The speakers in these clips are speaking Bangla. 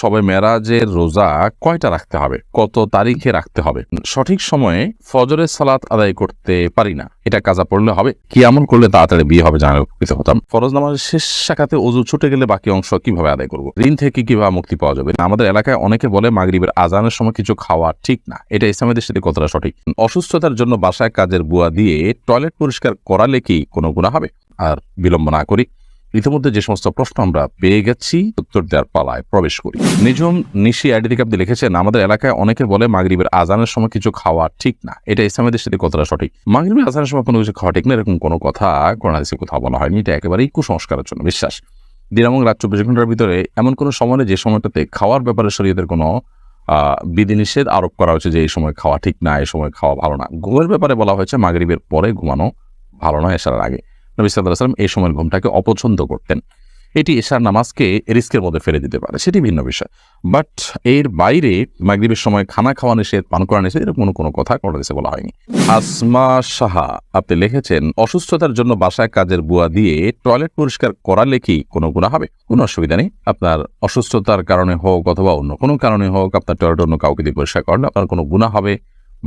সবে মেরাজের রোজা কয়টা রাখতে হবে? কত তারিখে রাখতে হবে? সঠিক সময়ে ফজরের সালাত আদায় করতে পারি না। এটা কাজা পড়লে হবে? কি এমন করলে তাড়াতাড়ি বিয়ে হবে জানার উপকৃত হতাম? ফরজ নামাজের শেষ শাখাতে অজু ছুটে গেলে বাকি অংশ কীভাবে আদায় করব? ঋণ থেকে কীভাবে মুক্তি পাওয়া যাবে? আমাদের এলাকায় অনেকে বলে মাগরিবের আজানের সময় কিছু খাওয়া ঠিক না। এটা ইসলামের দৃষ্টিতে কতটা সঠিক? অসুস্থতার জন্য বাসায় কাজের বুয়া দিয়ে টয়লেট পরিষ্কার করালে কি কোনো গুণা হবে? আর বিলম্ব না করি। ইতিমধ্যে যে সমস্ত প্রশ্ন আমরা পেয়ে গেছি, উত্তর দেওয়ার পালায় প্রবেশ করি। নিজম নিশি আইডি থেকে আপনি লিখেছেন, আমাদের এলাকায় অনেকে বলে মাগরিবের আজানের সময় কিছু খাওয়া ঠিক না। এটা ইসলামের দৃষ্টিতে কতটা সঠিক? মাগরিবের আজানের সময় কোনো কিছু খাওয়া ঠিক না, এরকম কোনো কথা করোনাদিসে কোথাও বলা হয়নি। এটা একেবারেই কুসংস্কারের জন্য বিশ্বাস। দিন এবং রাত চব্বিশ ঘণ্টার ভিতরে এমন কোনো সময় যে সময়টাতে খাওয়ার ব্যাপারে শরীয়তের কোনো বিধিনিষেধ আরোপ করা হয়েছে যে এই সময় খাওয়া ঠিক না, এই সময় খাওয়া ভালো না। ঘুমের ব্যাপারে বলা হয়েছে মাগরিবের পরে ঘুমানো ভালো নয় এসার আগে। নবী সাল্লাহ সাল্লাম এই সময়ের ঘুমটাকে অপছন্দ করতেন। এটি এশার নামাজকে রিস্কের মধ্যে ফেলে দিতে পারে, সেটি ভিন্ন বিষয়। বাট এর বাইরে মাগরিবের সময় খানা খাওয়া নিষেধ, পান করা নিষেধ, এরকম কোনো কোনো কথা কোনো দেশে বলা হয়নি। আসমা সাহা আপনি লিখেছেন, অসুস্থতার জন্য বাসায় কাজের বুয়া দিয়ে টয়লেট পরিষ্কার করালে কি কোনো গুণা হবে। কোনো অসুবিধা নেই। আপনার অসুস্থতার কারণে হোক অথবা অন্য কোনো কারণে হোক, আপনার টয়লেট অন্য কাউকে দিয়ে পরিষ্কার করলে আপনার কোনো গুণা হবে।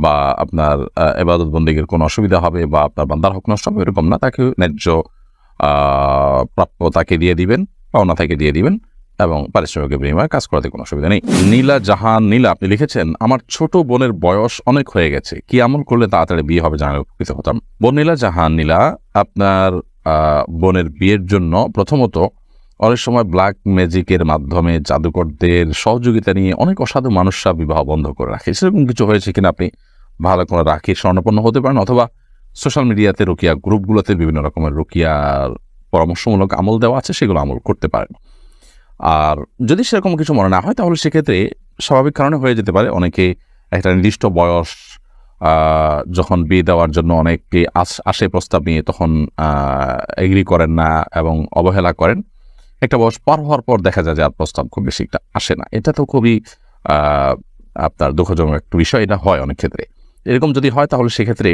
বা আপনার এবাদত বন্দীগের কোনো অসুবিধা হবে বা আপনার বান্দার হক নষ্ট হবে, এরকম না। তাকে ন্যায্য প্রাপ্য তাকে দিয়ে দিবেন, পাওনা তাকে দিয়ে দিবেন এবং পারিশ্রমিকের বিনিময়ে কাজ করাতে কোনো অসুবিধা নেই। নীলা জাহান, নীলা, আপনি লিখেছেন, আমার ছোট বোনের বয়স অনেক হয়ে গেছে। কি আমল করলে তাড়াতাড়ি বিয়ে হবে? জানালে উপকৃত হতাম। বোন নীলা জাহান, নীলা, আপনার বোনের বিয়ের জন্য প্রথমত অনেক সময় ব্ল্যাক ম্যাজিকের মাধ্যমে জাদুকরদের সহযোগিতা নিয়ে অনেক অসাধু মানুষরা বিবাহ বন্ধ করে রাখে। সেরকম কিছু হয়েছে কিনা আপনি ভালো কোনো রাখি স্বর্ণপন্ন হতে পারেন অথবা সোশ্যাল মিডিয়াতে রুকিয়া গ্রুপগুলোতে বিভিন্ন রকমের রুকিয়ার পরামর্শমূলক আমল দেওয়া আছে, সেগুলো আমল করতে পারেন। আর যদি সেরকম কিছু মনে না হয়, তাহলে সেক্ষেত্রে স্বাভাবিক কারণে হয়ে যেতে পারে। অনেকে একটা নির্দিষ্ট বয়স যখন বিয়ে দেওয়ার জন্য অনেকে আস- আসে প্রস্তাব নিয়ে তখন এগ্রি করেন না এবং অবহেলা করেন। একটা বয়স পার হওয়ার পর দেখা যায় যে আর প্রস্তাব খুব বেশি একটা আসে না। এটা তো খুবই আপনার দুঃখজনক একটা বিষয়। এটা হয় অনেক ক্ষেত্রে। এরকম যদি হয় তাহলে সেক্ষেত্রে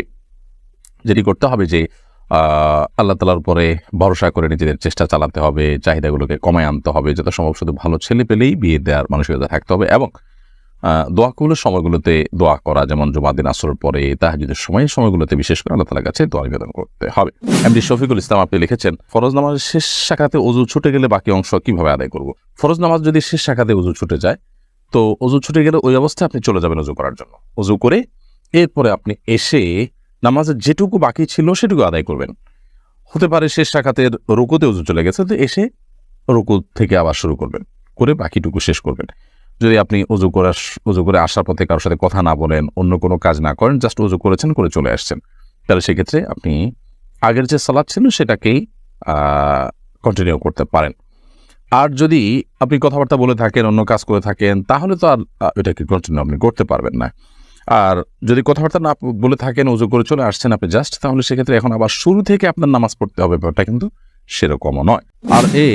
যেটি করতে হবে যে আল্লাহ তালার উপরে ভরসা করে নিজেদের চেষ্টা চালাতে হবে, চাহিদাগুলোকে কমায় আনতে হবে, যত সম্ভব শুধু ভালো ছেলে পেলেই বিয়ে দেওয়ার মানসিকতা থাকতে হবে এবং দোয়া কবুলের সময়গুলোতে দোয়া করা, যেমন জুমা দিন আসরের পরে তাহাজুদের সময়, সময়গুলোতে বিশেষ করে আল্লাহ তালার কাছে দোয়া নিবেদন করতে হবে। এমডি শফিকুল ইসলাম আপনি লিখেছেন, ফরজ নামাজের শেষ শাখাতে অজু ছুটে গেলে বাকি অংশ কীভাবে আদায় করব? ফরজ নামাজ যদি শেষ শাখাতে অজু ছুটে যায়, তো অজু ছুটে গেলে ওই অবস্থায় আপনি চলে যাবেন অজু করার জন্য। অজু করে এরপরে আপনি এসে নামাজের যেটুকু বাকি ছিল সেটুকু আদায় করবেন। হতে পারে শেষ শাখাতে রুকুতে উজু চলে গেছে, তো এসে রুকু থেকে আবার শুরু করবেন, করে বাকিটুকু শেষ করবেন। যদি আপনি উজু করে উজু করে আসার পথে কারোর সাথে কথা না বলেন, অন্য কোনো কাজ না করেন জাস্ট উজু করেছেন, করে চলে আসছেন, তাহলে সেক্ষেত্রে আপনি আগের যে সালাদ ছিল সেটাকেই কন্টিনিউ করতে পারেন। আর যদি আপনি কথাবার্তা বলে থাকেন, অন্য কাজ করে থাকেন, তাহলে তো আর এটাকে কন্টিনিউ আপনি করতে পারবেন না। আর যদি কথাবার্তা না বলে থাকেন, উজু করে চলে আসছেন আপনি জাস্ট তাহলে সেক্ষেত্রে এখন আবার শুরু থেকে আপনার নামাজ পড়তে হবে ব্যাপারটা কিন্তু সেরকমও নয়। আর এ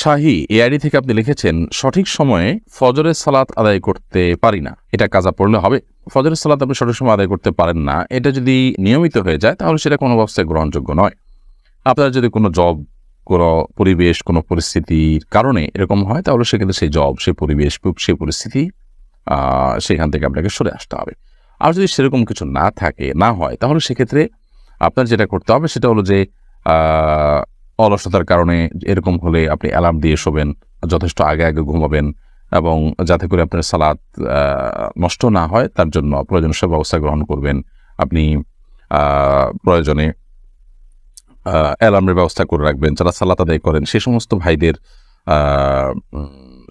শাহি এআইডি থেকে আপনি লিখেছেন, সঠিক সময়ে ফজরের সালাত আদায় করতে পারি না। এটা কাজা পড়লে হবে। ফজরের সালাত আপনি সঠিক সময় আদায় করতে পারেন না। এটা যদি নিয়মিত হয়ে যায়, তাহলে সেটা কোনো অবস্থায় গ্রহণযোগ্য নয়। আপনার যদি কোনো জব, কোনো পরিবেশ, কোনো পরিস্থিতির কারণে এরকম হয়, তাহলে সেক্ষেত্রে সেই জব, সেই পরিবেশ, সেই পরিস্থিতি সেখান থেকে আপনাকে সরে আসতে হবে। আর যদি সেরকম কিছু না থাকে, না হয়, তাহলে সেক্ষেত্রে আপনার যেটা করতে হবে, সেটা হলো যে অলসতার কারণে এরকম হলে আপনি অ্যালার্ম দিয়ে শোবেন, যথেষ্ট আগে আগে ঘুমাবেন এবং যাতে করে আপনার সালাদ নষ্ট না হয়, তার জন্য প্রয়োজনীয় সব ব্যবস্থা গ্রহণ করবেন। আপনি প্রয়োজনে অ্যালার্মের ব্যবস্থা করে রাখবেন। যারা সালাত আদায় করেন, সে সমস্ত ভাইদের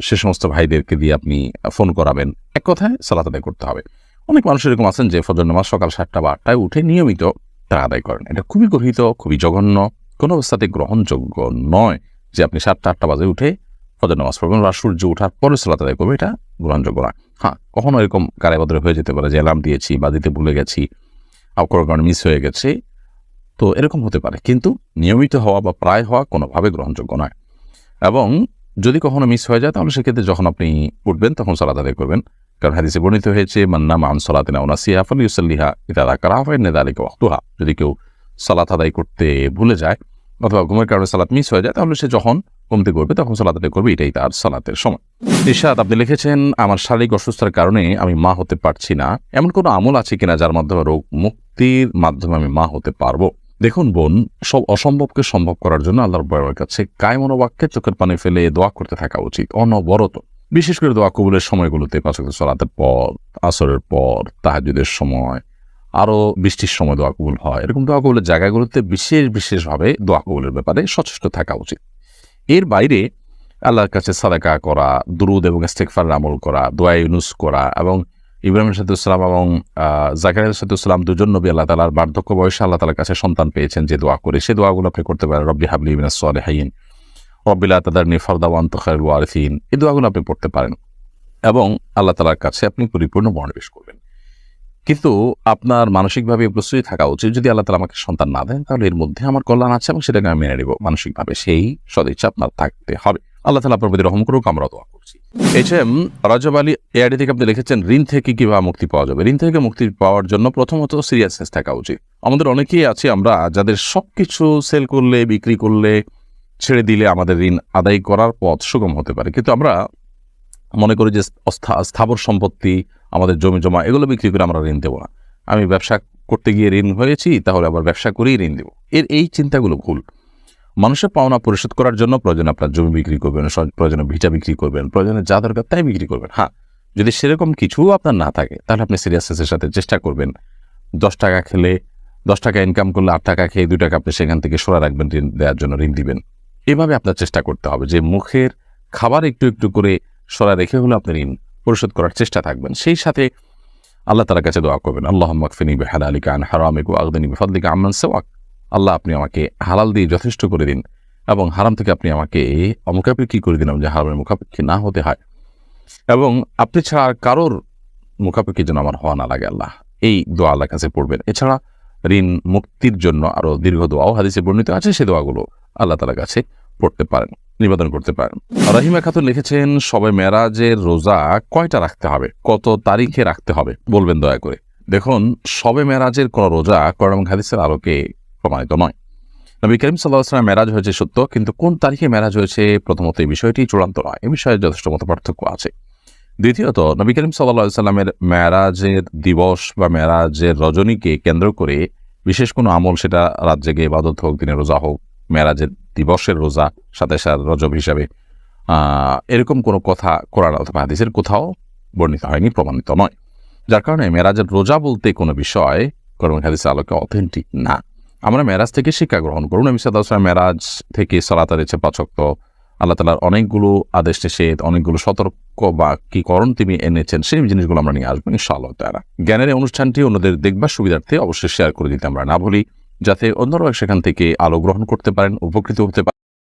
সে সমস্ত ভাইদেরকে দিয়ে আপনি ফোন করাবেন। এক কথায় সালাত আদায় করতে হবে। অনেক মানুষ এরকম আছেন যে ফজর নামাজ সকাল সাতটা বা আটটায় উঠে নিয়মিত তারা আদায় করেন। এটা খুবই গর্হিত, খুবই জঘন্য কোনো অবস্থাতে গ্রহণযোগ্য নয় যে আপনি সাতটা, আটটা বাজে উঠে ফজর নামাজ পড়বেন বা সূর্য ওঠার পরে সালাত আদায় করবে এটা গ্রহণযোগ্য নয়। হ্যাঁ কখনো এরকম কারাবদরে হয়ে যেতে পারে যে অ্যালার্ম দিয়েছি বা দিতে ভুলে গেছি কোনো কারণে মিস হয়ে গেছে। তো এরকম হতে পারে, কিন্তু নিয়মিত হওয়া বা প্রায় হওয়া কোনোভাবে গ্রহণযোগ্য নয়। এবং যদি কখনো মিস হয়ে যায়, তাহলে সেক্ষেত্রে যখন আপনি উঠবেন, তখন সালাত আদায় করবেন। কারণ হাদিসে বর্ণিত হয়েছে মান্না মান সলাতিনা ওনাসিয়া ফলি ইউসাল্লিহা ইতাদা কারা হয় নেদালিকে ওয়াক্তুহা যদি কেউ সালাত আদায় করতে ভুলে যায় অথবা ঘুমের কারণে সালাত মিস হয়ে যায়, তাহলে সে যখন ঘুম করবে তখন সালাত করবে, এটাই তার সালাতের সময়। ইরশাদ, আপনি লিখেছেন, আমার শারীরিক অসুস্থতার কারণে আমি মা হতে পারছি না। এমন কোনো আমল আছে কিনা যার মাধ্যমে রোগ মুক্তির মাধ্যমে আমি মা হতে পারব? দেখুন বোন, সব অসম্ভবকে সম্ভব করার জন্য আল্লাহর বয়ের কাছে কায় মনোবাক্যে চোখের পানি ফেলে দোয়া করতে থাকা উচিত, অনবরত। বিশেষ করে দোয়া কবুলের সময়গুলোতে পাঁচ সালাতের পর, আসরের পর তাহাজুদের সময়। আরও বৃষ্টির সময় দোয়া কবুল হয়। এরকম দোয়া কবুলের জায়গাগুলোতে বিশেষ বিশেষভাবে দোয়া কবুলের ব্যাপারে সচেষ্ট থাকা উচিত। এর বাইরে আল্লাহর কাছে সাদাকা করা, দুরুদ এবং ইস্তেকফার আমল করা, দোয়া ইউনুস করা এবং ইব্রাহিম সাদুসলাম এবং জাকারিয়া সাদুসলাম দুজন নবী আল্লাহ তালার বার্ধক্য বয়সে আল্লাহ তালার কাছে সন্তান পেয়েছেন যে দোয়া করে। সে দোয়াগুলো আপনি করতে পারেন, রব্বি হাবলি মিনাস সালেহাইন রব্বিল্লা তাদার নিফরদা ওয়ান তখার ওয়ারিফিন এই দোয়াগুলো আপনি পড়তে পারেন এবং আল্লাহ তালার কাছে আপনি পরিপূর্ণ মনোনিবেশ করবেন। কিন্তু আপনার মানসিকভাবে প্রস্তুতি থাকা উচিত যদি আল্লাহ তালা আমাকে সন্তান না দেন, তাহলে এর মধ্যে আমার কল্যাণ আছে এবং সেটাকে আমি মেনে নেব মানসিকভাবে। সেই সদিচ্ছা আপনার থাকতে হবে। আল্লাহ তালা আপনার প্রতি রহম করুক আমরা দোয়া করছি। এইচ এম আলী এআইডি থেকে আপনি লিখেছেন ঋণ থেকে কীভাবে মুক্তি পাওয়া যাবে? ঋণ থেকে মুক্তি পাওয়ার জন্য প্রথমত সিরিয়াসনেস থাকা উচিত। আমাদের অনেকেই আছে আমরা যাদের সব কিছু সেল করলে, বিক্রি করলে, ছেড়ে দিলে আমাদের ঋণ আদায় করার পথ সুগম হতে পারে। কিন্তু আমরা মনে করি যে স্থাবর সম্পত্তি আমাদের জমি জমা, এগুলো বিক্রি করে আমরা ঋণ দেবো না। আমি ব্যবসা করতে গিয়ে ঋণ হয়েছি, তাহলে আবার ব্যবসা করেই ঋণ দেবো। এর এই চিন্তাগুলো ভুল। মানুষের পাওনা পরিশোধ করার জন্য প্রয়োজনে আপনার জমি বিক্রি করবেন প্রয়োজনে ভিটা বিক্রি করবেন, প্রয়োজনে যা দরকার তাই বিক্রি করবেন। হ্যাঁ যদি সেরকম কিছু আপনার না থাকে, তাহলে আপনি সিরিয়াসনেসের সাথে চেষ্টা করবেন। দশ টাকা খেলে, দশ টাকা ইনকাম করলে আট টাকা খেয়ে দুই টাকা আপনি সেখান থেকে সরা রাখবেন, ঋণ দেওয়ার জন্য ঋণ দিবেন। এভাবে আপনার চেষ্টা করতে হবে যে মুখের খাবার একটু একটু করে সরা রেখে হলে আপনি ঋণ পরিশোধ করার চেষ্টা থাকবেন। সেই সাথে আল্লাহ তার কাছে দোয়া করবেন আল্লাহ মাকফিনী বেহালা আলিকা আন হারামিকু আগদিনী বেফাদ্দিকা আমান সেওয়াক। আল্লাহ আপনি আমাকে হালাল দিয়ে যথেষ্ট করে দিন এবং হারাম থেকে আপনি আমাকে অমুখাপেক্ষী করে দিন যে হারামের মুখাপেক্ষী না হতে হয়। এবং আপনি ছাড়া আর কারোর মুখাপেক্ষী যেন আমার হওয়া না লাগে আল্লাহ। এই দোয়া আল্লাহ কাছে পড়বেন। এছাড়া ঋণ মুক্তির জন্য আরও দীর্ঘ দোয়াও হাদিসে বর্ণিত আছে, সে দোয়াগুলো আল্লাহ তালার কাছে পড়তে পারেন, নিবেদন করতে পারেন। রাহিমা খাতুন লিখেছেন, সবে মেরাজের রোজা কয়টা রাখতে হবে? কত তারিখে রাখতে হবে? বলবেন দয়া করে। দেখুন, সবে মেরাজের কোন রোজা করম হাদিসের আলোকে প্রমাণিত নয়। নবী করিম সাল্লাহ আসলাম মেরাজ হয়েছে সত্য, কিন্তু কোন তারিখে মেরাজ হয়েছে প্রথমত এই বিষয়টি চূড়ান্ত নয়। এ বিষয়ে যথেষ্ট মত পার্থক্য আছে। দ্বিতীয়ত, নবী করিম সাল্লাহ সাল্লামের মেরাজের দিবস বা মেরাজের রজনীকে কেন্দ্র করে বিশেষ কোনো আমল সেটা রাত জেগে ইবাদত হোক দিনে রোজা হোক মেরাজের দিবসের রোজা সাথে সাথে রজব হিসাবে এরকম কোনো কথা কোরআন অথবা হাদিসের কোথাও বর্ণিত হয়নি, প্রমাণিত নয়। যার কারণে মেরাজের রোজা বলতে কোনো বিষয় কোরআন হাদিসের আলোকে অথেন্টিক না। আমরা মেরাজ থেকে শিক্ষা গ্রহণ করুন। আমি সাদা মেরাজ থেকে সলাত আদেছে পাচক্ত আল্লাহ তালার অনেকগুলো আদেশ নিষেধ অনেকগুলো সতর্ক বা কি করণ তিনি এনেছেন, সেই জিনিসগুলো আমরা নিয়ে আসব ইনশাআল্লাহ তারা জ্ঞানের অনুষ্ঠানটি অন্যদের দেখবার সুবিধার্থে অবশ্যই শেয়ার করে দিতে আমরা না ভুলি। যাতে অন্যরা সেখান থেকে আলো গ্রহণ করতে পারেন উপকৃত হতে পারেন।